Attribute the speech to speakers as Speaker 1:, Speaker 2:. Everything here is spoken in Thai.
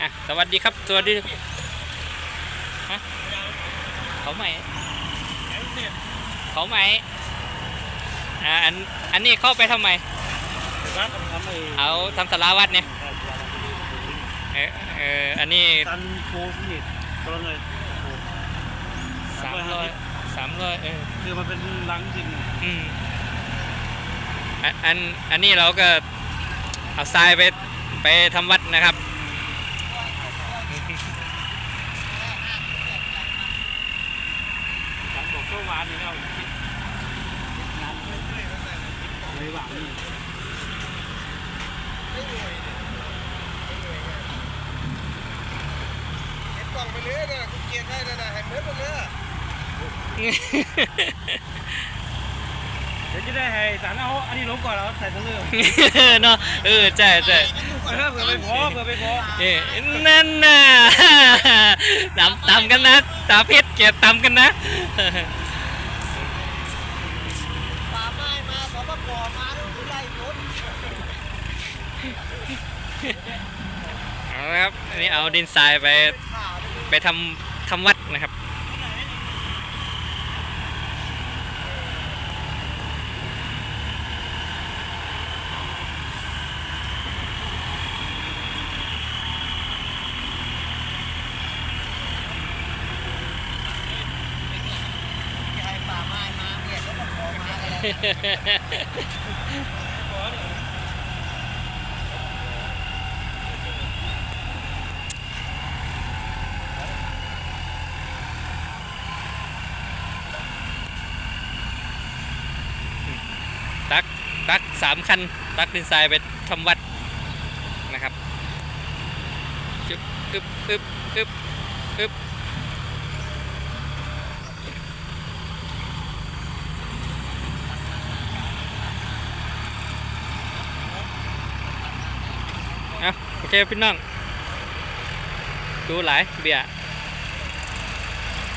Speaker 1: อะสวัสดีครับสวัสดีฮะเขาใหม่เขาใหม่อ่าอันอันนี้เข้าไปทำไม
Speaker 2: รักทำไอ้
Speaker 1: เอาทำสาราวัดเนี่ยเออเอออันนี้
Speaker 2: ตันโฟนี่ตัวละเลยโอ้
Speaker 1: สามร้อยสามร้อยเออ
Speaker 2: คือมันเป็นลังจริง
Speaker 1: อืมอันอันอันนี้เราก็เอาทรายไปไปทำวัดนะครับ
Speaker 2: หลังบอกก็หวานนี่แล้วงานเลยหวานนี่
Speaker 3: เก็บกล่องไปเลยนะกูเกียดให้นะนะให้เหมือนมันเลย
Speaker 2: เดี๋ยวจะได้ให้สารเอาอันนี้ลงก่อนแล้วใส่ทั้งเรื่อง
Speaker 1: เนาะเออใช่ใช่
Speaker 2: เผื่อไปพอเผื่อไปพอ
Speaker 1: เอ้นั่นน่ะตำตำกันนะตาเพชรเกียรติตำกันนะ
Speaker 3: ป่าไม้ ก่อมาแล้วไล่รถ
Speaker 1: เอาละครับอันนี้เอาดินทรายไป
Speaker 3: ข่าว
Speaker 1: ไปทำทำวัดนะครับ
Speaker 3: ให้ป่าไม้มาเนี่ยสปกมาอะไร
Speaker 1: ตักตักสามคัน ตักดินทรายไปทำวัดนะครับจึ๊บอึบอึบอึบอึบเอา โอเคพี่น้องดูหลายเบียร์